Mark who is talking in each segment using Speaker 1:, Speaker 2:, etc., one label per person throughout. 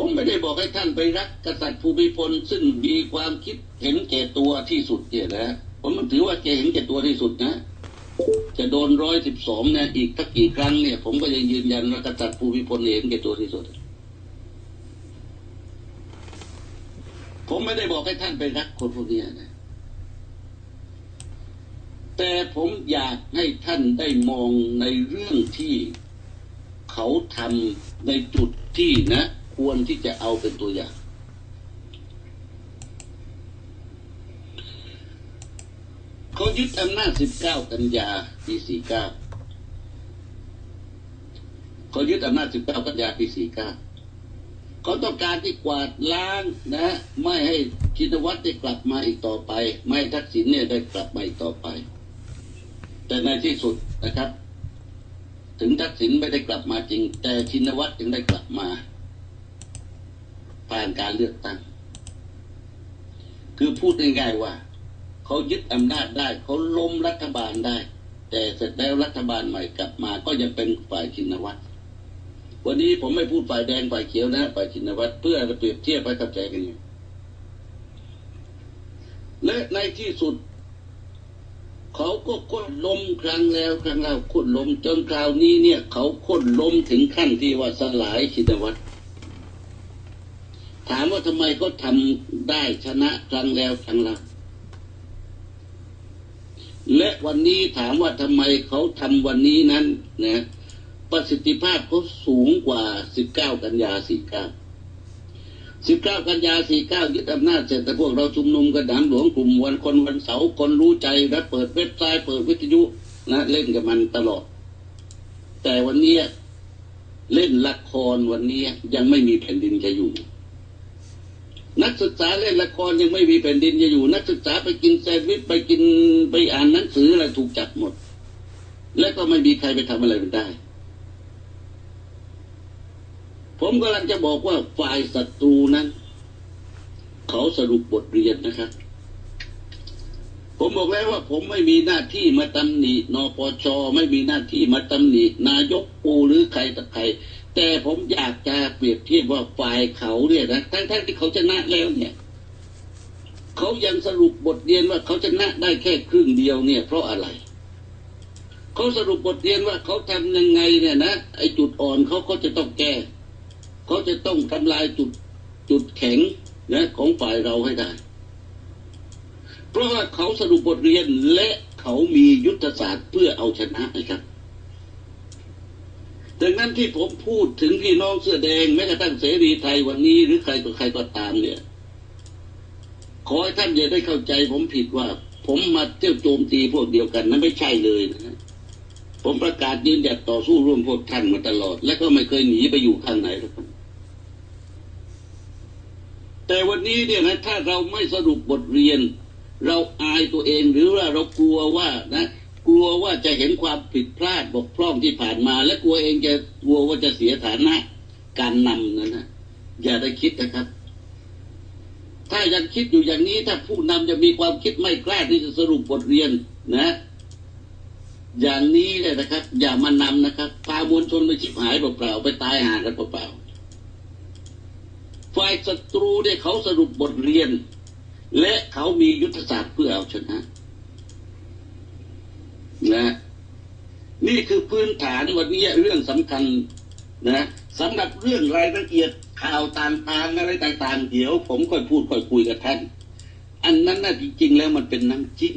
Speaker 1: ผมไม่ได้บอกให้ท่านไปรักกษัตริย์ภูมิพล ซึ่งมีความคิดเห็นแก่ตัวที่สุดเนี่ยนะผมมันถือว่าแกเห็นแก่ตัวที่สุดนะ จะโดนร้อยสิบสองเนี่ยอีกสักกี่ครั้งเนี่ย ผมก็ยังยืนยันว่ากษัตริย์ภูมิพลเห็นแก่ตัวที่สุด ผมไม่ได้บอกให้ท่านไปรักคนพวกนี้นะแต่ผมอยากให้ท่านได้มองในเรื่องที่เขาทำในจุดที่นะ ควรที่จะเอาเป็นตัวอย่าง เขายึดอำนาจ 19 กันยาปี 49 เขายึดอำนาจ 19 กันยาปี 49 เขาต้องการที่กวาดล้างนะ ไม่ให้ชินวัตรได้กลับมาอีกต่อไป ไม่ให้ทักษิณเนี่ยได้กลับมาอีกต่อไป แต่ในที่สุดนะครับ ถึงทักษิณไม่ได้กลับมาจริง แต่ชินวัตรจึงได้กลับมา ผ่านการเลือกตั้ง คือพูดง่ายๆว่า เขายึดอำนาจได้ เขาล้มรัฐบาลได้ แต่เสร็จแล้วรัฐบาลใหม่กลับมา ก็ยังเป็นฝ่ายชินวัตรวันนี้ผมไม่พูดฝ่ายแดงฝ่ายเขียวนะฝ่ายชินวัตรเพื่อเปรียบเทียบไปกับใจกันอยู่และในที่สุด เขาก็ค้นล้มครั้งแล้วครั้งเล่าค้นล้มจนคราวนี้เนี่ย เขาค้นล้มถึงขั้นที่ว่าสลายชินวัตร ถามว่าทำไมเขาทำได้ชนะครั้งแล้วครั้งเล่าและวันนี้ถามว่าทำไมเขาทำวันนี้นั้นนะประสิทธิภาพเขาสูงกว่า 19 กันยา 49 19 กันยา 49 ยึดอำนาจเสร็จแต่พวกเราชุมนุมกันหนามหลวงกลุ่มวันคนวันเสาร์คนรู้ใจและเปิดเว็บไซต์เปิดวิทยุนะเล่นกับมันตลอด แต่วันนี้เล่นละครวันนี้ยังไม่มีแผ่นดินจะอยู่ นักศึกษาเล่นละครยังไม่มีแผ่นดินจะอยู่ นักศึกษาไปกินแซนด์วิชไปกินไปอ่านหนังสืออะไรถูกจับหมด และก็ไม่มีใครไปทำอะไรมันได้ ผมกำลังจะบอกว่าฝ่ายศัตรูนั้น เขาสรุปบทเรียนนะครับผมบอกแล้วว่าผมไม่มีหน้าที่มาตำหนินปชไม่มีหน้าที่มาตำหนินายกปูหรือใครต่ใคร แต่ผมอยากจะเปรียบเทียบว่าฝ่ายเขาเนี่ยนะทั้งๆที่เขาชนะแล้วเนี่ยเขายังสรุปบทเรียนว่าเขาชนะได้แค่ครึ่งเดียวเนี่ย เพราะอะไรเขาสรุปบทเรียนว่าเขาทำยังไงเนี่ยนะไอจุดอ่อนเขาก็จะต้องแก้เขาจะต้องทำลายจุดจุดแข็งนะของฝ่ายเราให้ได้ เพราะว่าเขาสรุปบทเรียนและเขามียุทธศาสตร์เพื่อเอาชนะนะครับ ดังนั้นที่ผมพูดถึงพี่น้องเสื้อแดงแม้กระทั่งเสรีไทยวันนี้หรือใครต่อใครก็ตามเนี่ย ขอให้ท่านอย่าได้เข้าใจ ผมผิดว่า ผมมาเที่ยวโจมตีพวกเดียวกัน นั้นไม่ใช่เลยนะ ผมประกาศยืนหยัดต่อสู้ร่วมพวกท่านมาตลอด และก็ไม่เคยหนีไปอยู่ข้างไหนหรอกแต่วันนี้เนี่ยนะถ้าเราไม่สรุปบทเรียน เราอายตัวเองหรือว่าเรากลัวว่านะ กลัวว่าจะเห็นความผิดพลาดบกพร่องที่ผ่านมา และกลัวเองจะกลัวว่าจะเสียฐานะ การนำนั้นนะอย่าได้คิดนะครับ ถ้ายังคิดอยู่อย่างนี้ ถ้าผู้นำจะมีความคิดไม่กล้าที่จะสรุปบทเรียนนะ อย่างนี้เลยนะครับ อย่ามานำนะครับพามวลชนไปชิบหายเปล่าๆไปตายหากันเปล่าๆฝ่ายศัตรูเนี่ยเขาสรุปบทเรียน และเขามียุทธศาสตร์เพื่อเอาชนะ นะนี่คือพื้นฐานวันนี้เรื่องสำคัญนะสำหรับเรื่องรายละเอียดข่าวต่างๆอะไรต่างๆ เดี๋ยว ผมค่อยพูดค่อยคุยกับท่าน อันนั้นน่ะจริง ๆ แล้วมันเป็นน้ำจิ้ม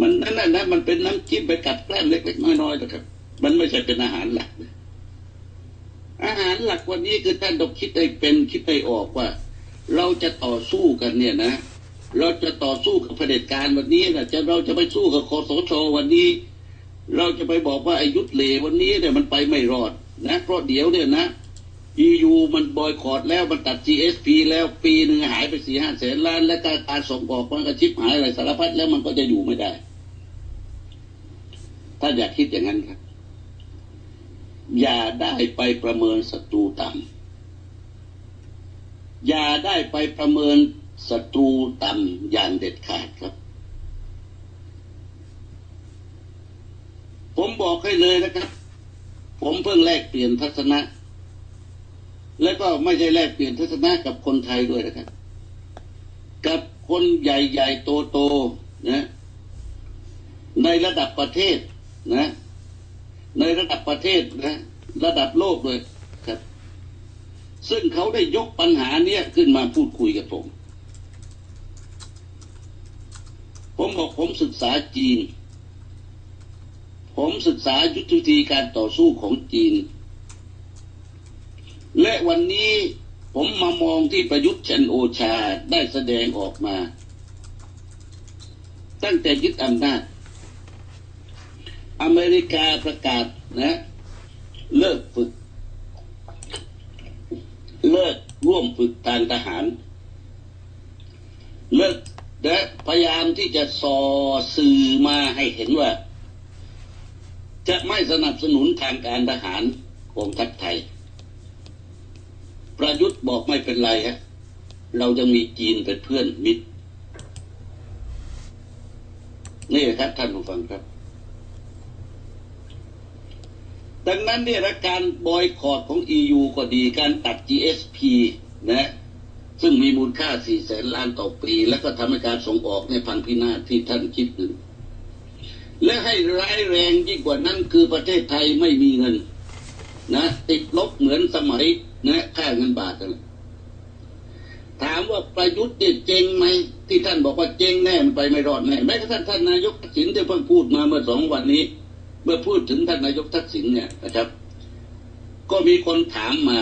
Speaker 1: มันนั่นน่ะนะมันเป็นน้ำจิ้มไปกัดแกล้มเล็กๆน้อยๆนะครับ มันไม่ใช่เป็นอาหารหลัก อาหารหลักวันนี้คือท่านต้องคิดให้เป็นคิดให้ออกว่า เราจะต่อสู้กันเนี่ยนะ เราจะต่อสู้กับเผด็จการวันนี้นะจะเราจะไปสู้กับคอสชวันนี้ เราจะไปบอกว่าอ้ยุทธเลวันนี้เนี่ยมันไปไม่รอดนะเพราะเดี๋ยวเนี่ยนะ EU มันบอยคอรดแล้วมันตัด GSP แล้วปีหนึ่งหายไปสี่ห้าแสนล้าน และการการส่งออกมันก็ชิบหายอะไรสารพัดแล้วมันก็จะอยู่ไม่ได้ ถ้าอยากคิดอย่างนั้นครับ อย่าได้ไปประเมินศัตรูต่ำอย่าได้ไปประเมิน ศัตรูต่ำอย่างเด็ดขาดครับ ผมบอกให้เลยนะครับ ผมเพิ่งแลกเปลี่ยนทัศนะ และก็ไม่ใช่แลกเปลี่ยนทัศนะกับคนไทยด้วยนะครับ กับคนใหญ่ๆโตๆนะในระดับประเทศนะ ในระดับประเทศนะ ระดับโลกเลยครับ ซึ่งเขาได้ยกปัญหาเนี้ยขึ้นมาพูดคุยกับผม ผมบอกผมศึกษาจีน ผมศึกษายุทธวิธีการต่อสู้ของจีน และวันนี้ผมมามองที่ประยุทธ์จันโอชาได้แสดงออกมา ตั้งแต่ยึดอำนาจ อเมริกาประกาศนะ เลิกฝึก เลิกร่วมฝึกทางทหาร เลิก และพยายามที่จะสอสื่อมาให้เห็นว่า จะไม่สนับสนุนทางการทหารของทัพไทย ประยุทธ์บอกไม่เป็นไรฮะเราจะมีจีนเป็นเพื่อนมิตร นี่ครับท่านผู้ฟังครับ ดังนั้นเนี่ยการบอยคอรดของ EU ก็ดีการตัด GSP นะ ซึ่งมีมูลค่า4แสนล้านต่อปี แล้วก็ทำให้การส่งออกในพังพินาศที่ท่านคิดถึงและให้ร้ายแรงยิ่งกว่านั้นคือประเทศไทยไม่มีเงิน นะ ติดลบเหมือนสมัยนะค่าเงินบาทกันถามว่าประยุทธ์เนี่ยเจงไหมที่ท่านบอกว่าเจงแน่มันไปไม่รอดแน่แม้กระทั่งท่านนายกทักษิณที่เพิ่งพูดมาเมื่อสองวันนี้ เมื่อพูดถึงท่านนายกทักษิณเนี่ยนะครับ ก็มีคนถามมา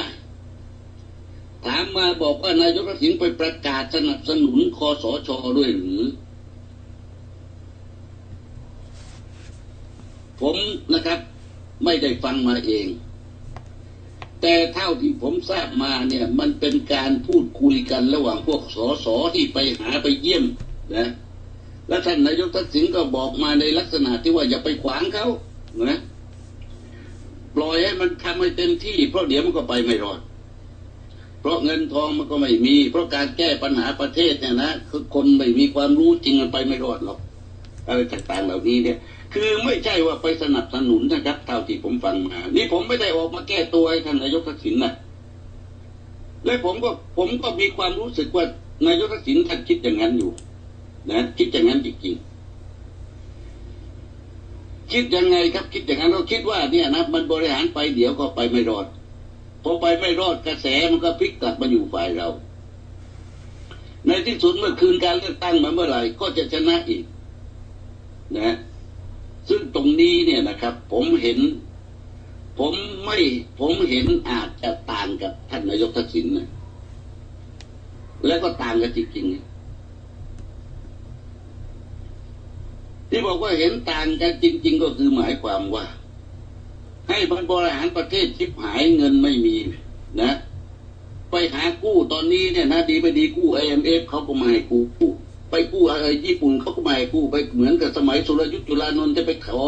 Speaker 1: ถามมาบอกว่านายกทักษิณไปประกาศสนับสนุนคอสชด้วยหรือ ผมนะครับ ไม่ได้ฟังมาเอง แต่เท่าที่ผมทราบมาเนี่ย มันเป็นการพูดคุยกันระหว่างพวกสสที่ไปหาไปเยี่ยมนะแล้วท่านนายกทักษิณก็บอกมาในลักษณะที่ว่าอย่าไปขวางเขานะปล่อยให้มันทำให้เต็มที่เพราะเดี๋ยวมันก็ไปไม่รอด เพราะเงินทองมันก็ไม่มี เพราะการแก้ปัญหาประเทศเนี่ยนะคือคนไม่มีความรู้จริงมันไปไม่รอดหรอกอะไรต่างๆเหล่านี้เนี่ย คือไม่ใช่ว่าไปสนับสนุนนะครับเท่าที่ผมฟังมานี่ผมไม่ได้ออกมาแก้ตัวให้ท่านนายกทักษิณนะและผมก็ผมก็มีความรู้สึกว่านายกทักษิณท่านคิดอย่างนั้นอยู่ นะคิดอย่างนั้นจริงๆคิดยังไงครับคิดอย่างนั้นเราคิดว่าเนี่ยนะมันบริหารไปเดี๋ยวก็ไปไม่รอด พอไปไม่รอดกระแสมันก็พลิกกลับมาอยู่ฝ่ายเรา ในที่สุดเมื่อคืนการเลือกตั้งมาเมื่อไหร่ก็จะชนะอีก นะ ซึ่งตรงนี้เนี่ยนะครับ ผมเห็น ผมไม่ผมเห็นอาจจะต่างกับท่านนายกทักษิณนะแล้วก็ต่างกันจริงๆที่บอกว่าเห็นต่างกันจริง ๆ ก็คือหมายความว่า ให้มันบริหารประเทศชิบหายเงินไม่มีนะ ไปหากู้ตอนนี้เนี่ยนะดีไปดีกู้ IMF เขาก็ไม่ให้กู้กู้ไปกู้อะไรญี่ปุ่นเขาก็ไม่ให้กู้ไปเหมือนกับสมัยสุรยุทธ์จุลานนท์จะไปขอ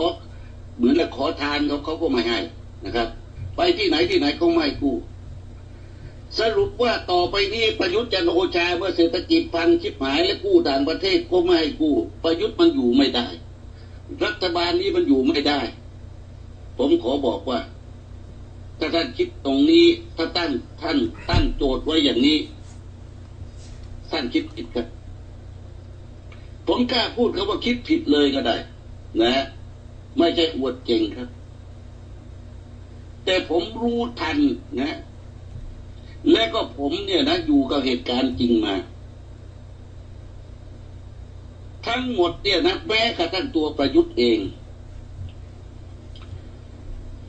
Speaker 1: เหมือนกับขอทานเขาเขาก็ไม่ให้นะครับ ไปที่ไหนที่ไหนเขาไม่ให้กู้สรุปว่าต่อไปนี้ประยุทธ์จันโอชาเมื่อเศรษฐกิจพังชิบหายและกู้ต่างประเทศก็ไม่ให้กู้ ประยุทธ์มันอยู่ไม่ได้ รัฐบาลนี้มันอยู่ไม่ได้ ผมขอบอกว่า ถ้าท่านคิดตรงนี้ ถ้าตั้งท่านตั้งโจทย์ไว้อย่างนี้ ท่านคิดผิดครับ ผมกล้าพูดคำว่าคิดผิดเลยก็ได้ นะ ไม่ใช่อวดเก่งครับ แต่ผมรู้ทันนะ และก็ผมเนี่ยนะอยู่กับเหตุการณ์จริงมาทั้งหมดเนี่ยนะแม้กระทั่งตัวประยุทธ์เอง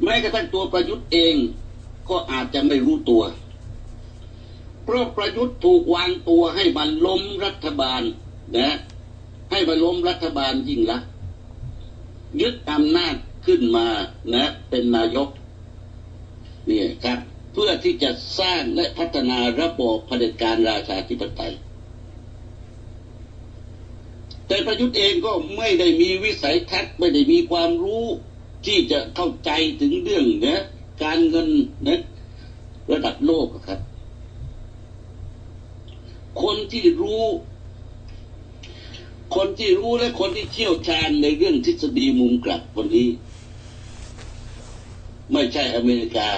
Speaker 1: แม้กระทั่งตัวประยุทธ์เองก็อาจจะไม่รู้ตัว เพราะประยุทธ์ถูกวางตัวให้มันล้มรัฐบาลนะให้มันล้มรัฐบาลยิ่งละยึดอำนาจขึ้นมานะ เป็นนายกเนี่ยครับ เพื่อที่จะสร้างและพัฒนาระบอบเผด็จการราชาธิปไตย แต่ประยุทธ์เองก็ไม่ได้มีวิสัยทัศน์ไม่ได้มีความรู้ ที่จะเข้าใจถึงเรื่องนะการเงินนะระดับโลกครับ คนที่รู้ คนที่รู้และคนที่เชี่ยวชาญในเรื่องทฤษฎีมุมกลับคนนี้ ไม่ใช่อเมริกา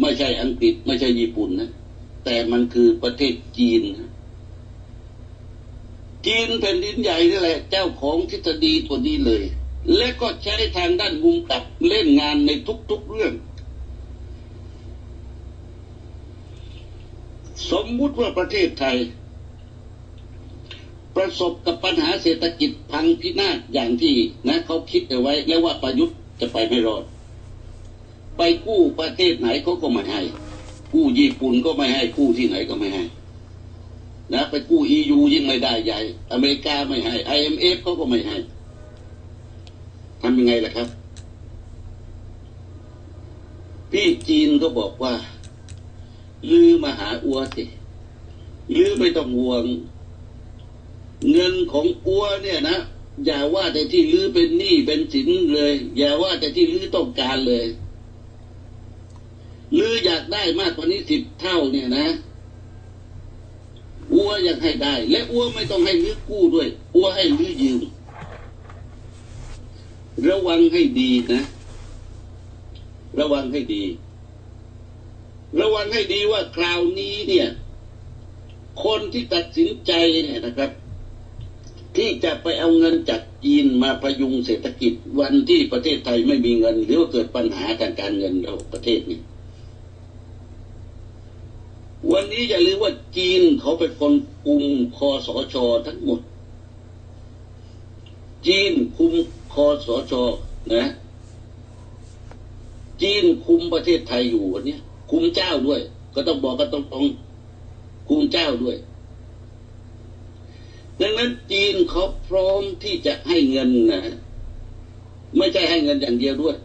Speaker 1: ไม่ใช่อังกฤษ ไม่ใช่ญี่ปุ่นนะ แต่มันคือประเทศจีนนะจีนแผ่นดินใหญ่นี่แหละ เจ้าของทฤษฎีตัวนี้เลย และก็ใช้ทางด้านมุมกลับเล่นงานในทุกๆเรื่อง สมมุติว่าประเทศไทย ประสบกับปัญหาเศรษฐกิจพังพินาศอย่างที่นะเขาคิดเอาไว้ แล้วว่าประยุทธ์จะไปไม่รอด ไปกู้ประเทศไหนเขาก็ไม่ให้ กู้ญี่ปุ่นก็ไม่ให้กู้ที่ไหนก็ไม่ให้นะไปกู้ยูยิ่งไม่ได้ใหญ่ อเมริกาไม่ให้ไอเอ็มเอฟเขาก็ไม่ให้ำยังไงล่ะครับ พี่จีนก็บอกว่า ลือมาหาอัวสิลือไม่ต้องห่วง เงินของอัวเนี่ยนะอย่าว่าแต่ที่ลือเป็นหนี้เป็นสินเลย อย่าว่าแต่ที่ลือต้องการเลยลืออยากได้มากกว่านี้สิบเท่าเนี่ยนะอัวอยากให้ได้ และอัวไม่ต้องให้ลือกู้ด้วยอัวให้ลือยืม ระวังให้ดีนะ ระวังให้ดี ระวังให้ดีว่าคราวนี้เนี่ย คนที่ตัดสินใจเนี่ยนะครับ ที่จะไปเอาเงินจากจีนมาพยุงเศรษฐกิจวันที่ประเทศไทยไม่มีเงินหรือว่าเกิดปัญหาทางการเงินระหว่างประเทศนี่วันนี้อย่าลืมว่าจีนเขาเป็นคนคุมคอสชทั้งหมด จีนคุมคอสชนะ จีนคุมประเทศไทยอยู่วันนี้คุมเจ้าด้วย ก็ต้องบอกกันตรงคุมเจ้าด้วย ดังนั้นจีนเขาพร้อมที่จะให้เงินนะไม่ใช่ให้เงินอย่างเดียวด้วย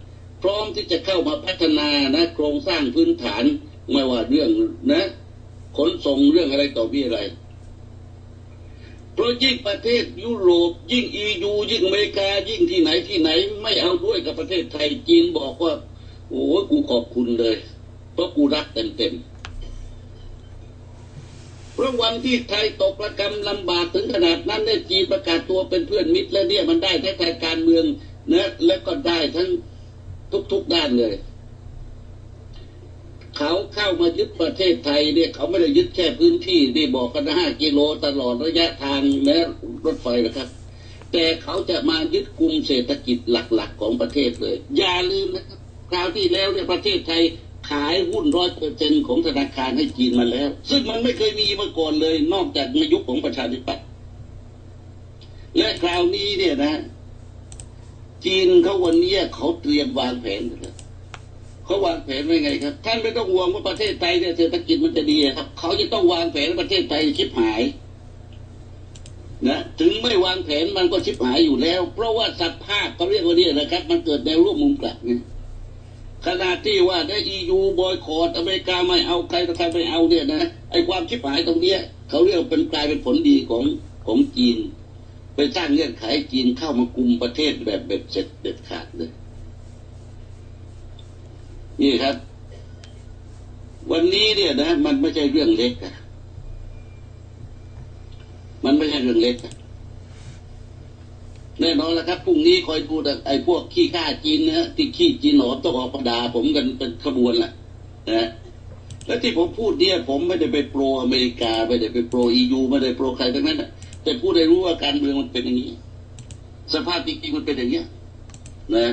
Speaker 1: พร้อมที่จะเข้ามาพัฒนานะ โครงสร้างพื้นฐานไม่ว่าเรื่องนะ ขนส่งเรื่องอะไรต่อมีอะไร เพราะยิ่งประเทศยุโรป ยิ่งอียูยิ่งอเมริกา ยิ่งที่ไหนที่ไหน ไม่เอาด้วยกับประเทศไทยจีนบอกว่า โอ้ยกูขอบคุณเลย เพราะกูรักเต็มเต็มเพราะวันที่ไทยตกระกำลำบากถึงขนาดนั้นได้จีนประกาศตัวเป็นเพื่อนมิตรแล้วเนี่ยมันได้ทั้งทางการเมืองนะและก็ได้ทั้งทุกๆด้านเลย เขาเข้ามายึดประเทศไทยเนี่ยเขาไม่ได้ยึดแค่พื้นที่ที่บอกกันห้ากิโลตลอดระยะทางแม้รถไฟนะครับ แต่เขาจะมายึดกลุ่มเศรษฐกิจหลักๆของประเทศเลย อย่าลืมนะครับคราวที่แล้วเนี่ยประเทศไทยขายหุ้นร้อยเปอร์เซ็นของธนาคารให้จีนมาแล้ว ซึ่งมันไม่เคยมีมาก่อนเลย นอกจากในยุคของประชาธิปัตย์และคราวนี้เนี่ยนะ จีนเขาวันนี้เขาเตรียมวางแผนนะครับ เขาวางแผนไว้ไงครับ ท่านไม่ต้องห่วงว่าประเทศไทยเนี่ยเศรษฐกิจมันจะดีครับ เขาจะต้องวางแผนประเทศไทยชิบหายนะถึงไม่วางแผนมันก็ชิบหายอยู่แล้ว เพราะว่าสภาพเขาเรียกว่าเนี่ยนะครับ มันเกิดแนวร่วมมุมกลับเนี่ยขนาดที่ว่าได้ยูบอยคอรดอเมริกาไม่เอาใครใครไม่เอาเนี่ยนะไอความชิบหายตรงเนี้ยเขาเรียกว่าเป็นกลายเป็นผลดีของของจีน ไปสร้างเงื่อนไขให้จีนเข้ามากุมประเทศแบบแบบเสร็จเด็ดขาดเลย นี่ครับ วันนี้เนี่ยนะ มันไม่ใช่เรื่องเล็กอะมันไม่ใช่เรื่องเล็กอะแน่นอนแล้วครับพรุ่งนี้คอยดูแต่ไอ้พวกขี้ข้าจีนนะที่ขี้จีนหนอต้องออกประดาผมกันเป็นขบวนแหละนะและที่ผมพูดเนี่ย ผมไม่ได้ไปโปรอเมริกาไม่ได้ไปโปรอียูไม่ได้โปรใครทั้งนั้นนะแต่พูดได้รู้ว่าการเมืองมันเป็นอย่างนี้ สภาพจริงๆมันเป็นอย่างเนี้ยนะ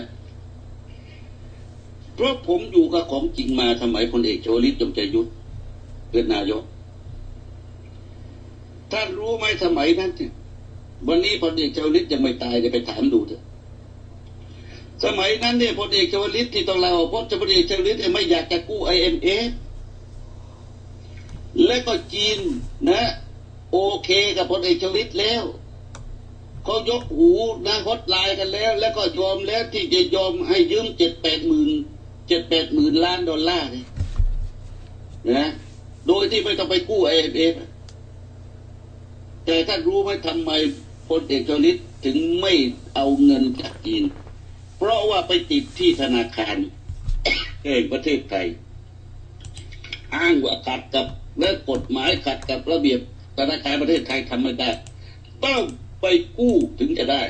Speaker 1: เพราะผมอยู่กับของจริงมาสมัยพลเอกชวลิตจงใจยุทธเป็นนายก ท่านรู้ไหมสมัยนั้นเนี่ยวันนี้พลเอกชวลิตยังไม่ตายจะไปถามดูเถอะสมัยนั้นเนี่ยพลเอกชวลิตที่ต้องลาออกเพราะพลเอกชวลิตเนี่ยไม่อยากจะกู้ไอเอ็มเอฟและก็จีนนะ โอเคกับพลเอกชวลิตแล้วเขายกหูนะฮอตไลน์กันแล้ว แล้วก็ยอมแล้วที่จะยอมให้ยืมเจ็ดแปดหมื่น จ็ดแปดหมื่นล้านดอลลาร์เลยนะโดยที่ไม่ต้องไปกู้ไอเอ็มเอฟแต่ท่านรู้ไหมทำไมพลเอกชวลิตถึงไม่เอาเงินจากจีน เพราะว่าไปติดที่ธนาคารแห่งประเทศไทย อ้างว่าขัดกับและกฎหมายขัดกับระเบียบธนาคารประเทศไทยทำไม่ได้ ต้องไปกู้ถึงจะได้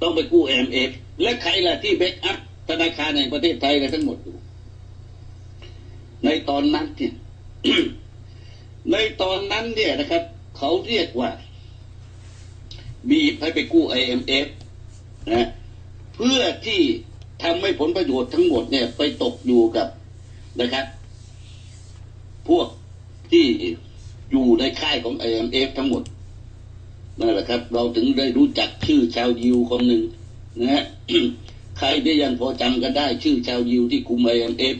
Speaker 1: ต้องไปกู้เอ็มเอและใครล่ะที่แบ็กอัพ ธนาคารแห่งประเทศไทยอะไรทั้งหมดอยู่ในตอนนั้นเนี่ย ในตอนนั้นเนี่ยนะครับ เขาเรียกว่า บีบให้ไปกู้ IMF นะเพื่อที่ทำให้ผลประโยชน์ทั้งหมดเนี่ย ไปตกอยู่กับนะครับ พวกที่อยู่ในค่ายของ IMF ทั้งหมดนั่นแหละครับ เราถึงได้รู้จักชื่อชาวยิวคนหนึ่งนะฮะ ใครได้ยังพอจำกันได้ ชื่อชาวยิวที่คุมเมงเอ๊